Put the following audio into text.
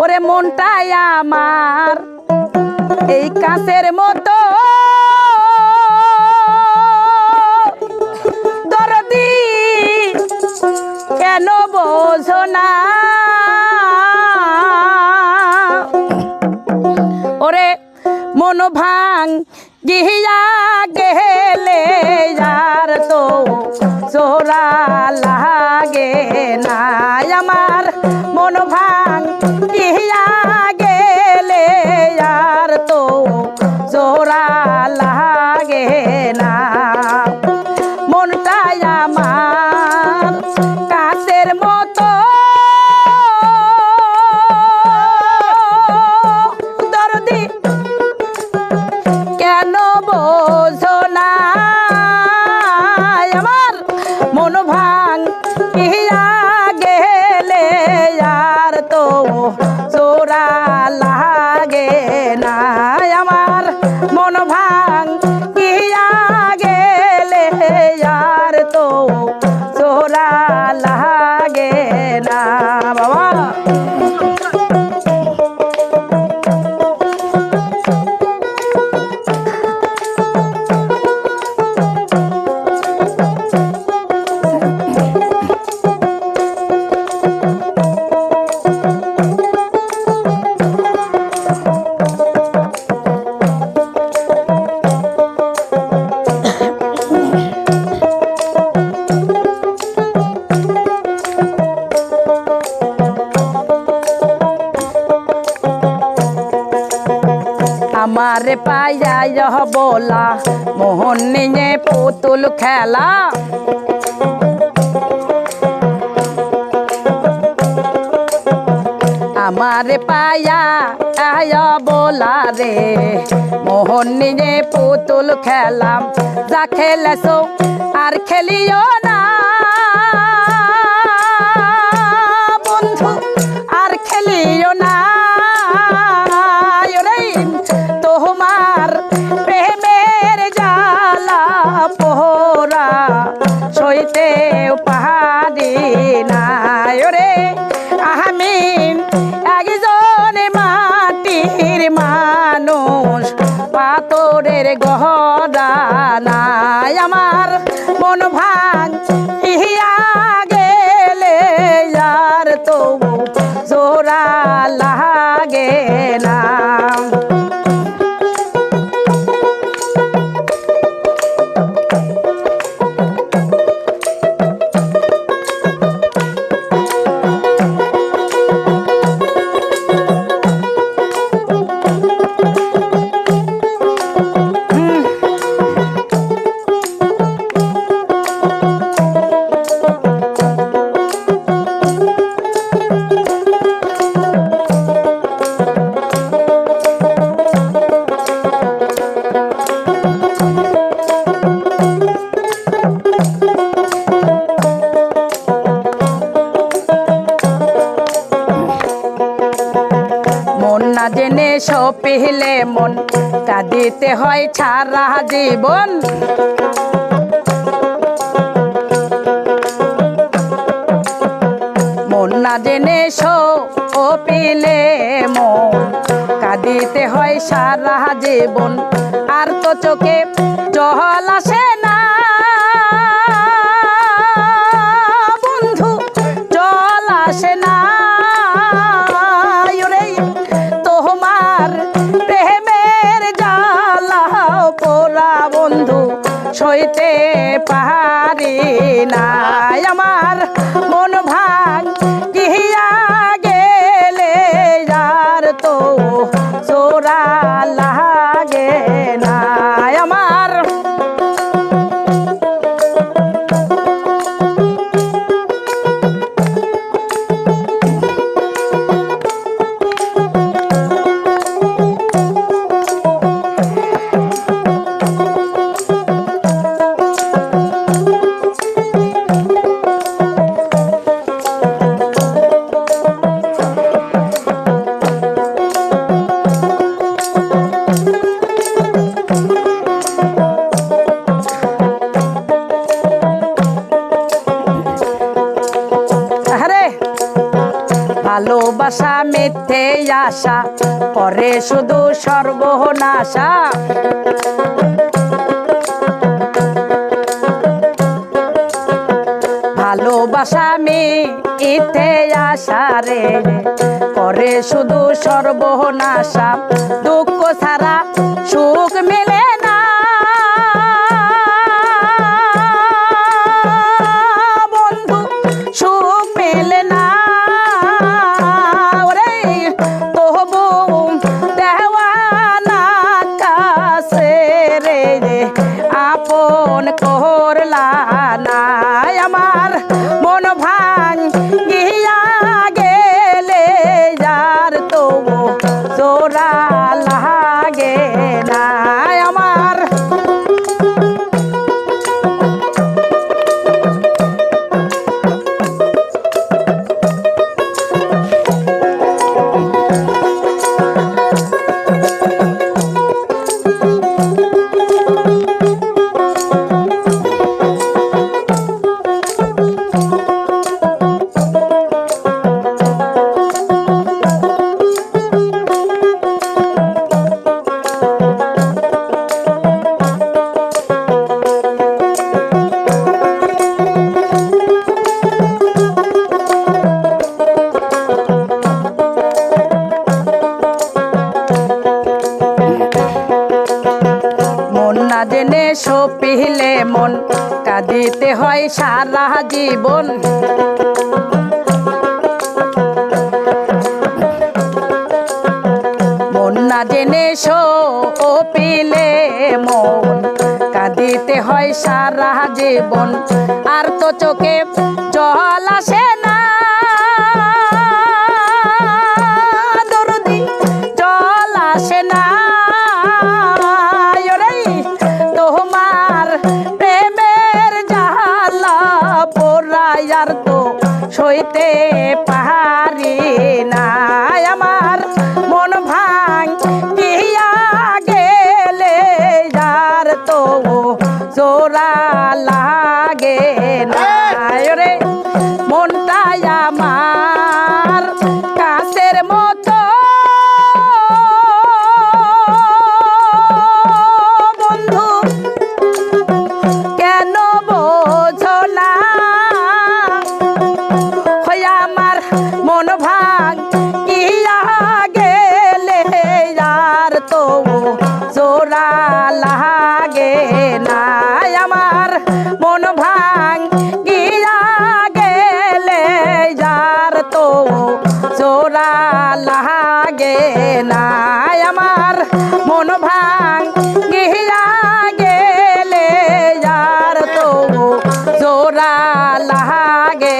ওরে মনটাই আমার, এই কাছের মতো। দরদি কেন বোঝো না? ওরে মন গিয়া গেলে যার তো জোড়া লাগে না আমার। মন ভাঙ না আমার ইহ বলা মোহন নিয়ে পুতুল খেলা। আমার পায়া আয় বলা রে। মোহন নিয়ে পুতুল খেলাম। যা খেলেছো আর খেলিও না। বন্ধু, আর খেলিও না। আমার মন ভাঙ সপিলে মন কাঁদিতে হয় ছাড়া জীবন। মন না জেনে সপিলে মন কাঁদিতে হয় সারা জীবন। আর তো চোখে জল আসে না। মিথ্যে আশা, করে শুধু সর্বনাশা। ভালোবাসা মে ইতে আশা রে, করে শুধু সর্বনাশা। দুঃখ ছাড়া সুখ মেলে জেনে সপিলে মন, কাঁদিতে হয় সারা জীবন। মন না জেনে সপিলে মন, কাঁদিতে হয় সারা জীবন। আর তো চোখে সইতে পারি না আমার। মন ভাঙ গিয়া গেলে যার তো জোড়া লাগে জোড়া লাগে